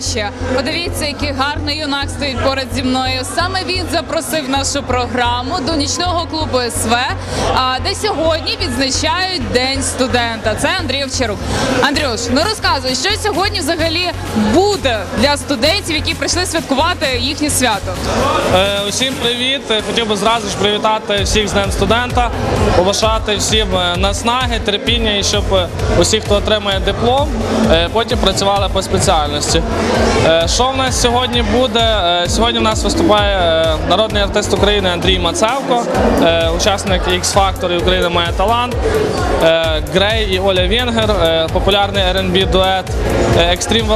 гроші. Подивіться, який гарний юнак стоїть поряд зі мною. Саме він запросив нашу програму до нічного клубу СВ, де сьогодні відзначають День студента. Це Андрій Овчарук. Андрюш, ну розказуй, що сьогодні взагалі буде для студентів, які прийшли святкувати їхнє свято. Е, Усім привіт! Хотів би зразу ж привітати всіх з Днем студента, побажати всім е, наснаги, терпіння і щоб усі, хто отримає диплом, е, потім працювали по спеціальності. Е, Що в нас сьогодні буде? Е, Сьогодні в нас виступає е, народний артист України Андрій Мацевко, учасник X Factor і Україна має талант, Грей і Оля Венгер, е, популярний R&B дует, екстрім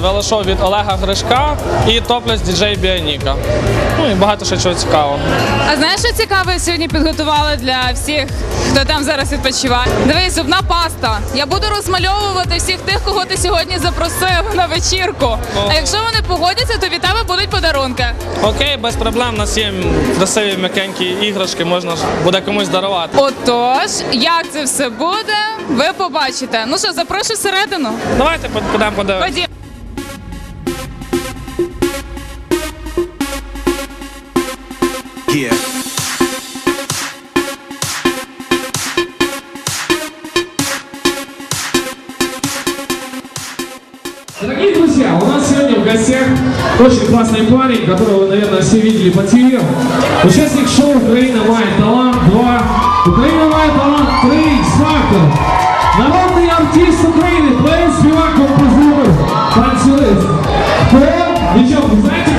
велошоу від Олега Гришка і топлес діджей Біаніка. Ну і багато ще чого цікавого. А знаєш, що цікаве сьогодні підготували для всіх, хто там зараз відпочиває? Дивись, зубна паста. Я буду розмальовувати всіх тих, кого ти сьогодні запросив на вечірку. А якщо вони погодяться, то від тебе будуть подарунки. Окей, без проблем. У нас є красиві м'якенькі іграшки, можна ж буде комусь дарувати. Отож, як це все буде, ви побачите. Ну що, запрошую всередину. Давайте підемо подивимося. Очень классный парень, которого вы, наверное, все видели по ТВ. Участник шоу «Украина мает талант 2», «Украина мает талант 3», «X-Factor». Народный артист України, поэт, співак, композитор, танцюрист. Кто? Девчонки, знаете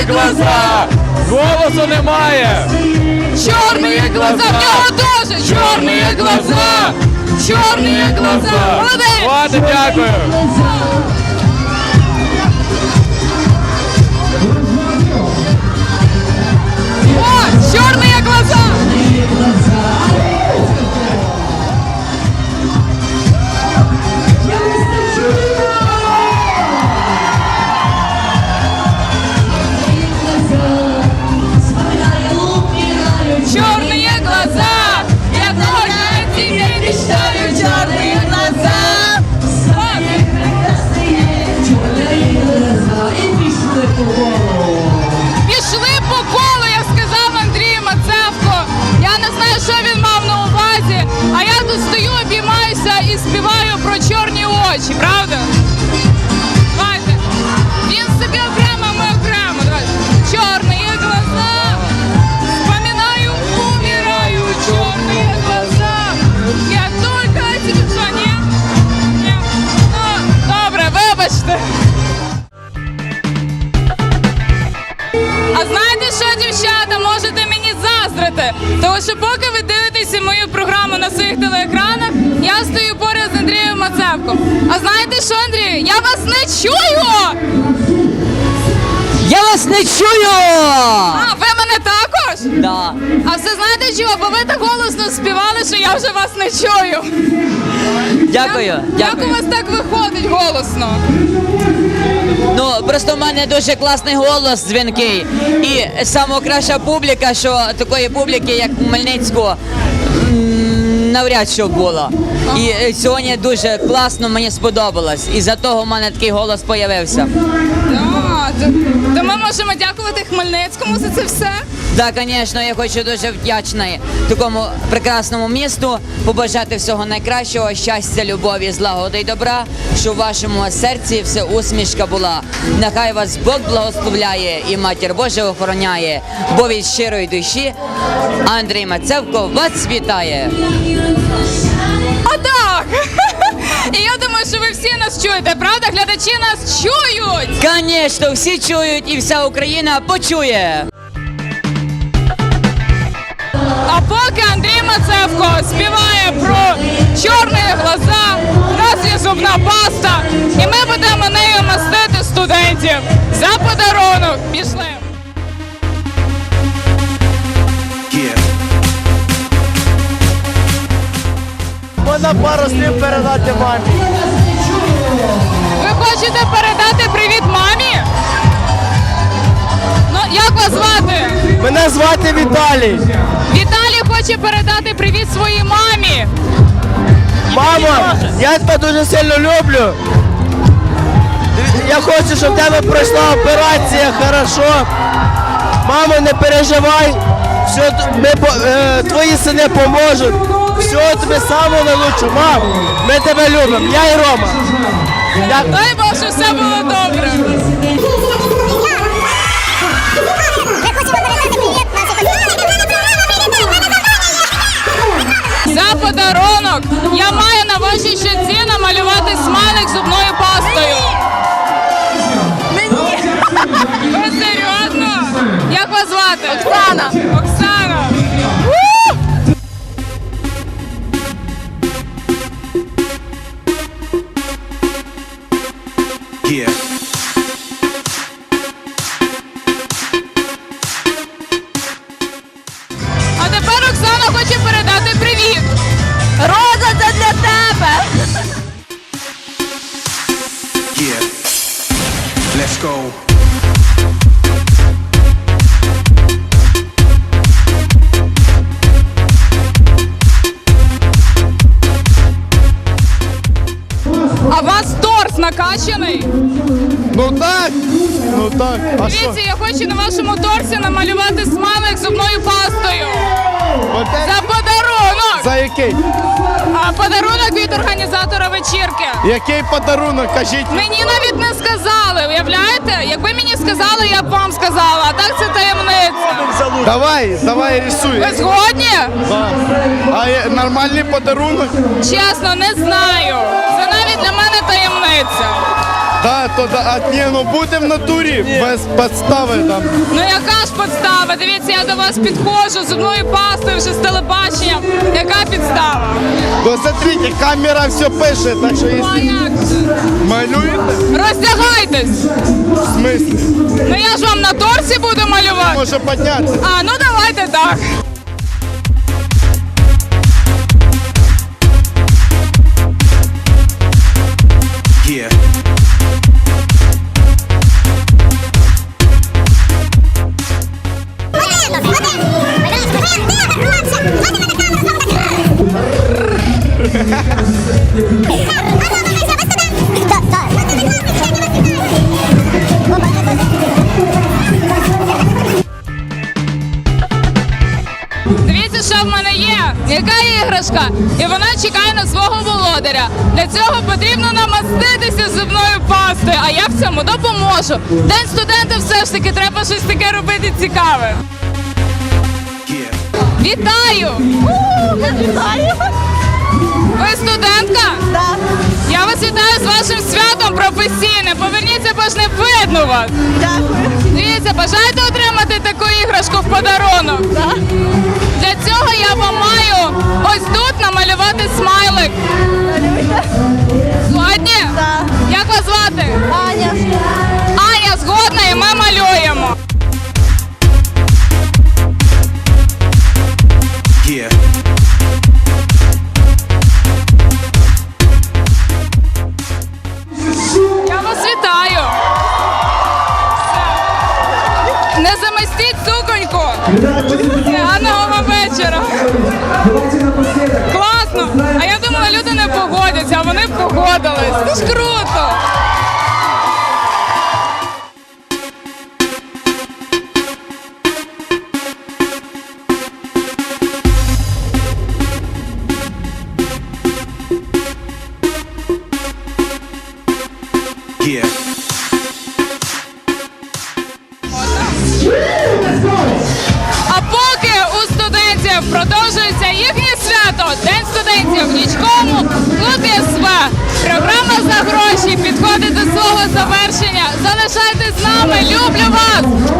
Чорні глаза! Голосу немає! Чорні глаза, в нього теж чорні глаза. Чорні глаза. Молодець. Ладно, дякую! О, чорні глаза. Заздрити? Тому що поки ви дивитеся мою програму на своїх телеекранах, я стою поряд з Андрієм Мацевком. А знаєте що, Андрію? Я вас не чую! Я вас не чую! А, ви мене також? Да. А все знаєте чого? Бо ви так голосно співали, що я вже вас не чую. Дякую, Як, як у вас так виходить голосно? Ну просто в мене дуже класний голос дзвінкий. І найкраща публіка, що такої публіки, як у Мельницьку, навряд що було. І е, сьогодні дуже класно, мені сподобалось. І за того в мене такий голос появився. А, то, ми можемо дякувати Хмельницькому за це все. Так, звісно, я хочу дуже вдячний такому прекрасному місту, побажати всього найкращого, щастя, любові, злагоди й добра, що в вашому серці все усмішка була. Нехай вас Бог благословляє і матір Божа охороняє, бо від щирої душі Андрій Мацевко вас вітає. Отак! І я що ви всі нас чуєте, правда? Глядачі нас чують! Звісно, всі чують і вся Україна почує. А поки Андрій Мацевко співає про чорні глаза, у нас зубна паста, і ми будемо нею мастити студентів за подарунок. Пішли. Можна пару слів передати мамі. Звати Віталій. Віталій хоче передати привіт своїй мамі. Мама, я тебе дуже сильно люблю. Я хочу, щоб в тебе пройшла операція хорошо. Мамо, не переживай. Все, ми, е, твої сини поможуть. Всього тобі самого найкращого. Мам, ми тебе любимо. Я і Рома. Дай щоб все було добре. Зубною пастою. Ви серйозно? Як вас звати? Оксана. Оксана. Yeah. Let's go. А у вас торс накачаний? Ну так, ну так. А що? Дивіться, я хочу на вашому торсі намалювати смайлик зубною пастою. За подарунок! За який? Вечірки. Який подарунок? Кажіть. Мені навіть не сказали, уявляєте? Якби мені сказали, я б вам сказала, а так це таємниця. Давай, давай рисуй. Ви згодні? Да. А нормальний подарунок? Чесно, не знаю. Це навіть для мене таємниця. Да, то да, а ні, ну буде в натурі без підстави там. Ну яка ж підстава? Дивіться, я до вас підходжу з зубною пастою вже з телебаченням. Яка підстава? Ну смотрите, камера все пише, так що Ну, а якщо як же? малюєте, Роздягайтесь! в смислі, Ну я ж вам на торсі буду малювати. може піднятися. А, ну давайте так. Дивіться, що в мене є. Яка іграшка? І вона чекає на свого володаря. Для цього потрібно намаститися зубною пастою, а я в цьому допоможу. День студента все ж таки треба щось таке робити цікаве. Вітаю! Вітаю! Ви студентка? Так. Я вас вітаю з вашим святом професійним. Поверніться, бо ж не видно вас. Дякую. Дивіться, бажаєте отримати таку іграшку в подарунок? Так. Для цього я вам маю ось тут намалювати смайлик. Згодні? Так. Як вас звати? Аня. Аня, вони погодились. Це ж круто. А поки у студентів продовжується їхнє свято День студентів в нічкому клубі СВ. Програма за гроші підходить до свого завершення. Залишайтесь з нами. Люблю вас!